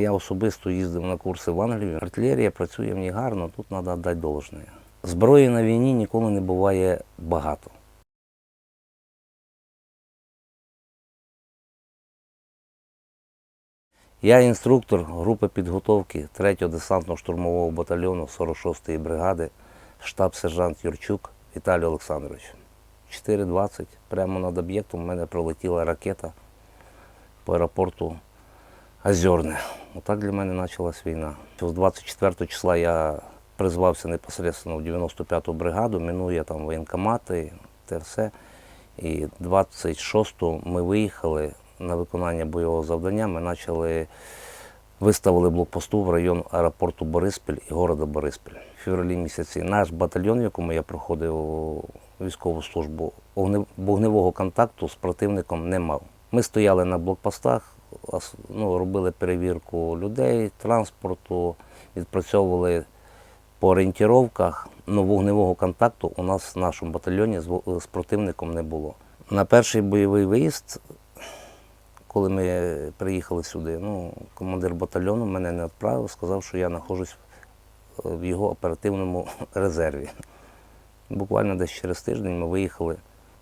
Я особисто їздив на курси в Англію. Артилерія працює в ній гарно, тут треба дати должне. Зброї на війні ніколи не буває багато. Я інструктор групи підготовки 3-го десантно-штурмового батальйону 46-ї бригади, штаб-сержант Юрчук Віталій Олександрович. 4.20 прямо над об'єктом у мене пролетіла ракета по аеропорту Озерне. Отак для мене почалась війна. З 24 числа я призвався непосередньо в 95-ту бригаду, мінує там воєнкомати, те все. І 26-го ми виїхали на виконання бойового завдання. Ми почали виставили блокпосту в район аеропорту Бориспіль і города Бориспіль. В февралі місяці наш батальйон, в якому я проходив військову службу, вогневого контакту з противником не мав. Ми стояли на блокпостах, ну, робили перевірку людей, транспорту, відпрацьовували по орієнтировках, але вогневого контакту у нас в нашому батальйоні з противником не було. На перший бойовий виїзд коли ми приїхали сюди, ну, командир батальйону мене не відправив, сказав, що я знаходжусь в його оперативному резерві. Буквально десь через тиждень ми виїхали.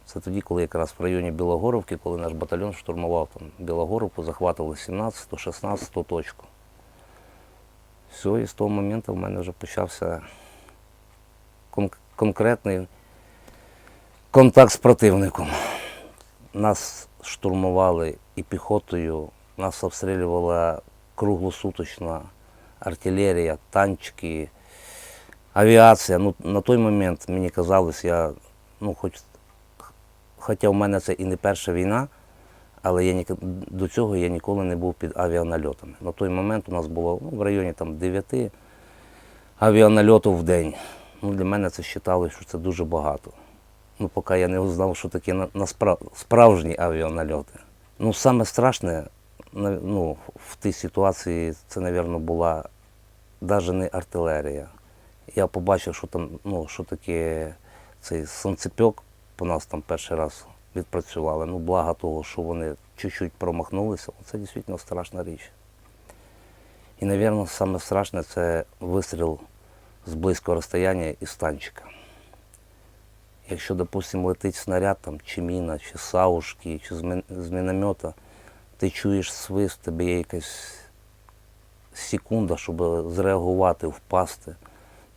Це тоді, коли якраз в районі Білогоровки, коли наш батальйон штурмував там Білогоровку, захватували 17-ту, 16-ту точку. Все, і з того моменту в мене вже почався кон- конкретний контакт з противником. Нас штурмували і піхотою, нас обстрілювала круглосуточна артилерія, танчики, авіація. Ну, на той момент мені казалось, я, ну, хоч, хоча в мене це і не перша війна, але я ніка- до цього я ніколи не був під авіанальотами. На той момент у нас було ну, в районі там, 9 авіанальотів в день. Ну, для мене це вважалося, що це дуже багато. Ну, поки я не узнав, що таке на, на справ, справжні авіанальоти. Ну, саме страшне ну, в тій ситуації це, мабуть, була навіть не артилерія. Я побачив, що там, ну, що таке цей сонцепьок по нас там перший раз відпрацювали. Ну, благо того, що вони чуть-чуть промахнулися, це дійсно страшна річ. І, мабуть, саме страшне це вистріл з близького розстояння із танчика. Якщо, допустимо, летить снаряд, там, чи міна, чи саушки, чи з, міномета, ти чуєш свист, тебе є якась секунда, щоб зреагувати, впасти,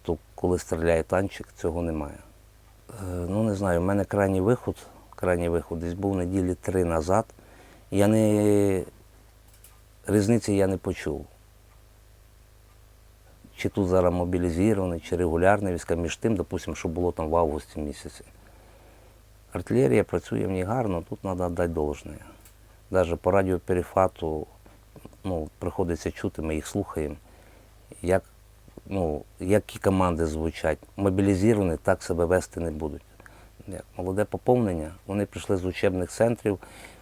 то коли стріляє танчик, цього немає. Е, ну, не знаю, у мене крайній виход, крайній виход десь був неділі три назад. Я не різниці я не почув. Чи тут зараз мобілізований, чи регулярний війська, між тим, допустимо, що було там в августі місяці. Артилерія працює в ній гарно, тут треба дати должне. Навіть по радіоперифату ну, приходиться чути, ми їх слухаємо, як, ну, які команди звучать. Мобілізовані так себе вести не будуть. Молоде поповнення, вони прийшли з учебних центрів,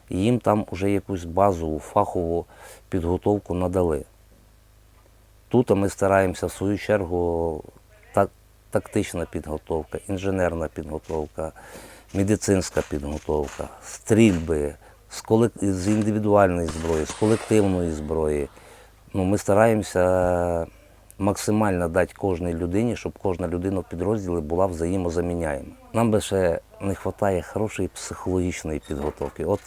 і їм там вже якусь базову, фахову підготовку надали. Тут ми стараємося в свою чергу так, тактична підготовка, інженерна підготовка, медицинська підготовка, стрільби з, колек... з індивідуальної зброї, з колективної зброї. Ну, ми стараємося максимально дати кожній людині, щоб кожна людина в підрозділі була взаємозаміняєма. Нам би ще не вистачає хорошої психологічної підготовки. От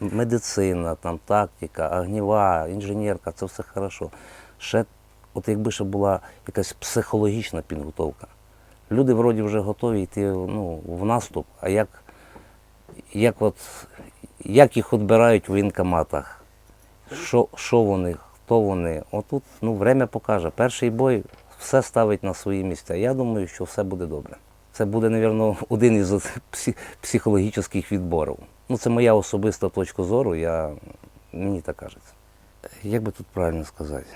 медицина, там, тактика, огнєва, інженерка це все хорошо. Ще, от якби ще була якась психологічна підготовка. Люди вроді вже готові йти ну, в наступ, а як, як, от, як їх відбирають в воєнкоматах, що, що вони, хто вони. Отут ну, время покаже. Перший бой все ставить на свої місця. Я думаю, що все буде добре. Це буде, мабуть, один із психологічних відборів. Ну, це моя особиста точка зору, я, мені так кажеться. Як би тут правильно сказати?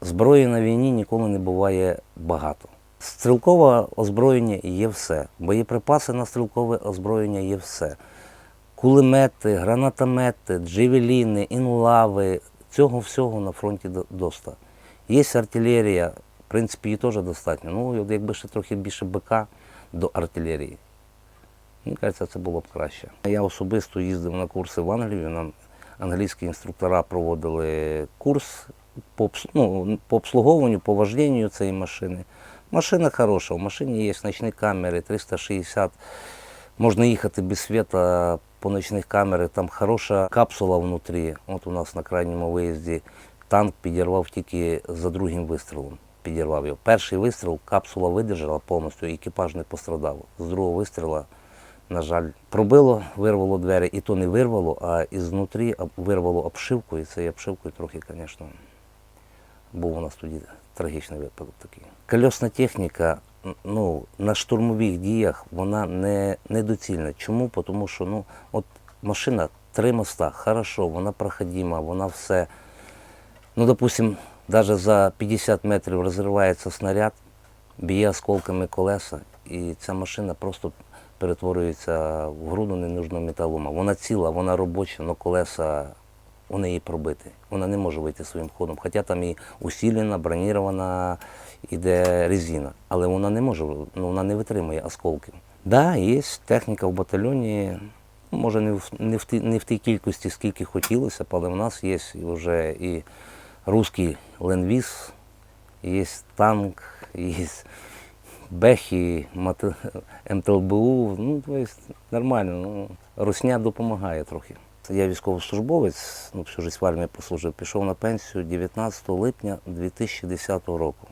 Зброї на війні ніколи не буває багато. Стрілкове озброєння є все. Боєприпаси на стрілкове озброєння є все. Кулемети, гранатомети, джевеліни, інлави. Цього всього на фронті доста. Є артилерія, в принципі, її теж достатньо. Ну, якби ще трохи більше БК до артилерії. Мені кажеться, це було б краще. Я особисто їздив на курси в Англію. Нам англійські інструктора проводили курс по, ну, по обслуговуванню, по вожденню цієї машини. Машина хороша, в машині є ночні камери 360. Можна їхати без світа по ночних камерах, там хороша капсула внутрі. От у нас на крайньому виїзді танк підірвав тільки за другим вистрілом. Підірвав його. Перший вистріл капсула видержала повністю, екіпаж не пострадав. З другого вистріла, на жаль, пробило, вирвало двері, і то не вирвало, а ізнутрі вирвало обшивку, і цією обшивкою трохи, звісно, був у нас тоді трагічний випадок такий. Кольосна техніка ну, на штурмових діях вона не, недоцільна. Чому? Тому що ну, от машина три моста, хорошо, вона проходима, вона все. Ну, допустим, навіть за 50 метрів розривається снаряд, б'є осколками колеса, і ця машина просто перетворюється в груду ненужного металома. Вона ціла, вона робоча, але колеса у неї пробиті. Вона не може вийти своїм ходом. Хоча там і усілена, бронірована іде резина, але вона не може, ну, вона не витримує осколків. Так, да, є техніка в батальйоні. ну, Може, не в, не, в ті, не в тій кількості, скільки хотілося але в нас є вже і русський ленвіз, є танк, є бехи, МТЛБУ. Ну, то есть нормально. Ну, Русня допомагає трохи. Я військовослужбовець, ну, всю життя в армії послужив, пішов на пенсію 19 липня 2010 року.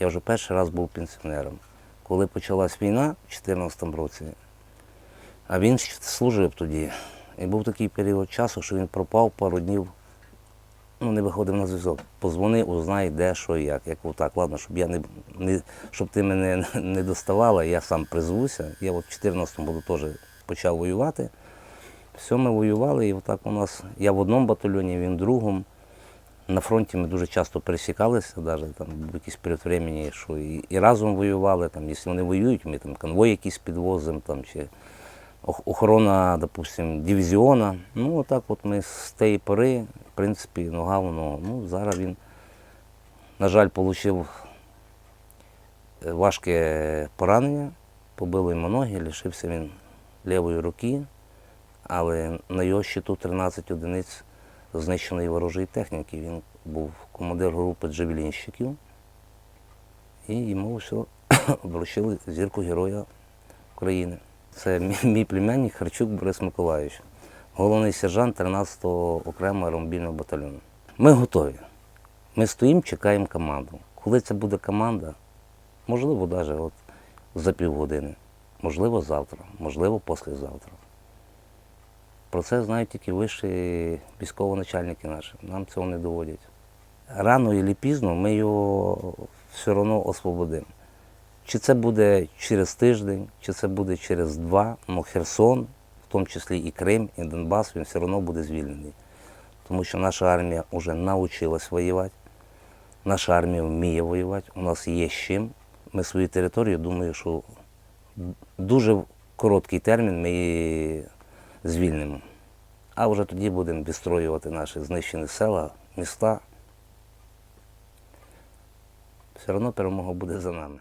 Я вже перший раз був пенсіонером. Коли почалась війна в 2014 році, а він служив тоді. І був такий період часу, що він пропав пару днів, ну, не виходив на зв'язок. Позвони, узнай, де, що і як. Я кажу, так, ладно, щоб я не, не щоб ти мене не доставала, я сам призвуся. Я от в 14-му теж почав воювати. Все, ми воювали, і отак у нас, я в одному батальйоні, він в другому. На фронті ми дуже часто пересікалися, навіть там був якийсь період времени, що і, і разом воювали. Там, якщо вони воюють, ми там конвой якийсь підвозимо, там, чи охорона, допустим, дивізіона. Ну, отак от ми з тієї пори, в принципі, нога в ногу. Ну, зараз він, на жаль, отримав важке поранення, побило йому ноги, лишився він лівої руки, але на його щиту 13 одиниць знищеної ворожої техніки. Він був командир групи джевелінщиків, і йому вручили зірку Героя України. Це мій, мій племянник Харчук Борис Миколаївич, головний сержант 13-го окремого аеромобільного батальйону. Ми готові. Ми стоїмо, чекаємо команду. Коли це буде команда, можливо, навіть от за півгодини, можливо, завтра, можливо, післязавтра. Про це знають тільки вищі військовоначальники наші. Нам цього не доводять. Рано чи пізно ми його все одно освободимо. Чи це буде через тиждень, чи це буде через два, але Херсон, в тому числі і Крим, і Донбас, він все одно буде звільнений. Тому що наша армія вже навчилась воювати, наша армія вміє воювати, у нас є з чим. Ми свою територію, думаю, що дуже короткий термін ми звільнимо. А вже тоді будемо відстроювати наші знищені села, міста. Все одно перемога буде за нами.